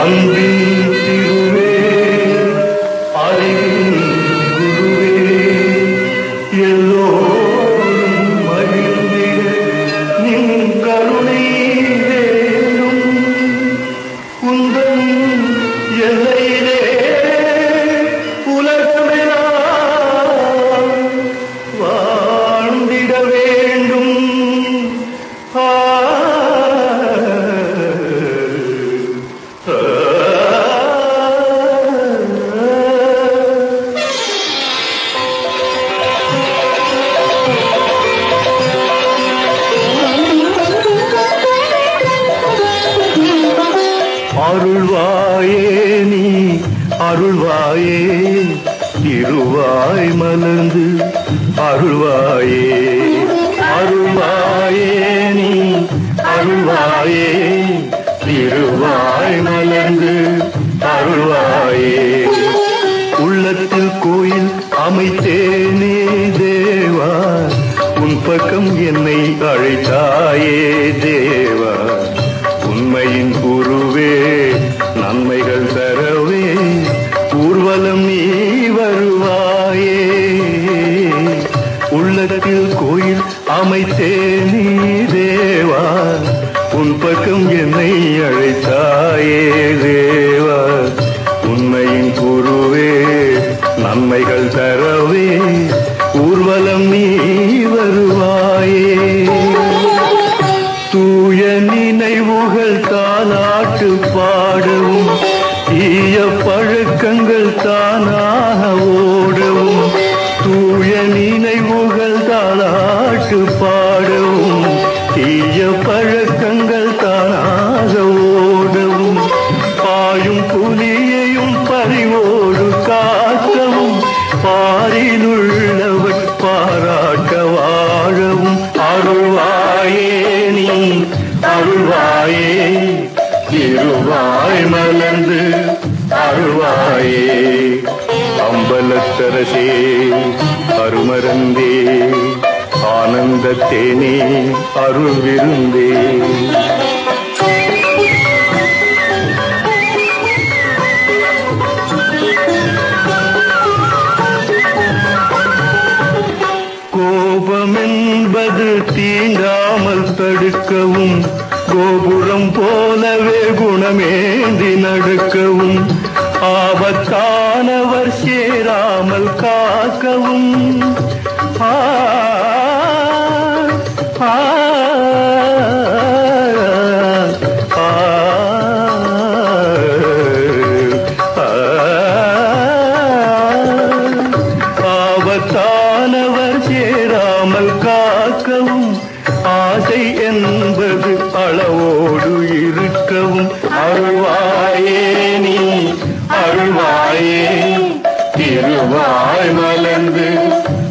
قلبي அருள்வாயே நீ அருள்வாயே திருவாய் மலர்ந்து அருள்வாயே. அருள்வாயே நீ அருள்வாயே திருவாய் மலர்ந்து அருள்வாயே. உள்ளத்தில் கோயில் அமைத்தேனே தேவா உன் பக்கம் என்னை அழைத்தாயே தேவா. கோயில் அமைத்தே நீ தேவா. உன் பக்கம் என்னை அழைத்தாயே தேவா. உண்மையின் குருவே நன்மைகள் தரவே ஊர்வலம் நீ வருவாயே. தூய நினைவுகள் தாலாட்டு பாடவும் பாரிலுள்ளவர் பாராட்ட வாழவும் அருள்வாயே நீ. அருள்வாயே இருவாய் மலர்ந்து அருள்வாயே. அம்பலத்தரசே அருமருந்தே ஆனந்தத்தேனே அருள் விருந்தே தீண்டாமல் தடுக்கவும் கோபுரம் போலவே குணமேந்தி நடக்கவும் ஆபத்தானவர் சேராமல் காக்கவும். திருவாய் மலர்ந்து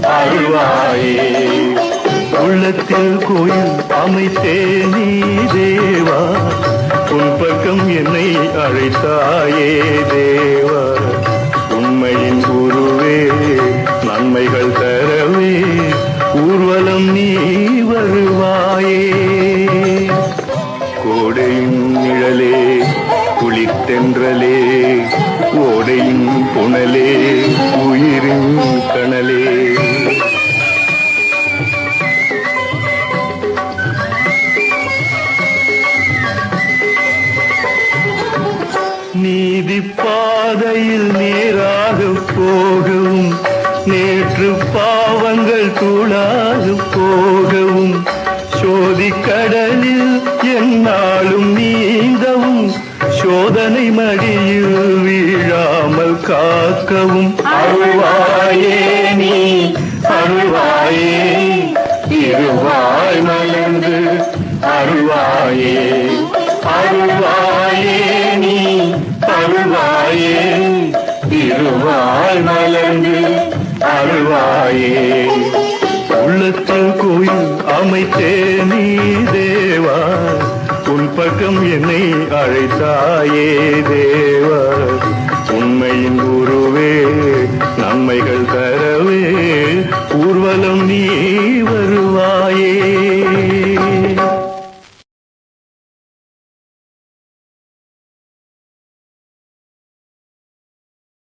அருள்வாயே. உள்ளத்தில் கோயில் அமைத்தே நீ தேவா. உன் பக்கம் என்னை அழைத்தாயே தேவா. நீதி பாதையில் நேராக போகவும் நேற்று பாவங்கள் தூளாக போகவும் சோதி கடலில் என்னாலும் நீந்தவும் சோதனை மடியில் வீழாமல் காக்கவும். அருள்வாயே நீ அருள்வாயே இருவாய் மலர்ந்து அருள்வாயே. அரு அருவாய் மலர்ந்து அருவாயே. உள்ளத்தில் கோயில் அமைத்தே நீ தேவா. உன் பக்கம் என்னை அழைத்தாயே தேவா. உண்மையின் உருவே நன்மைகள்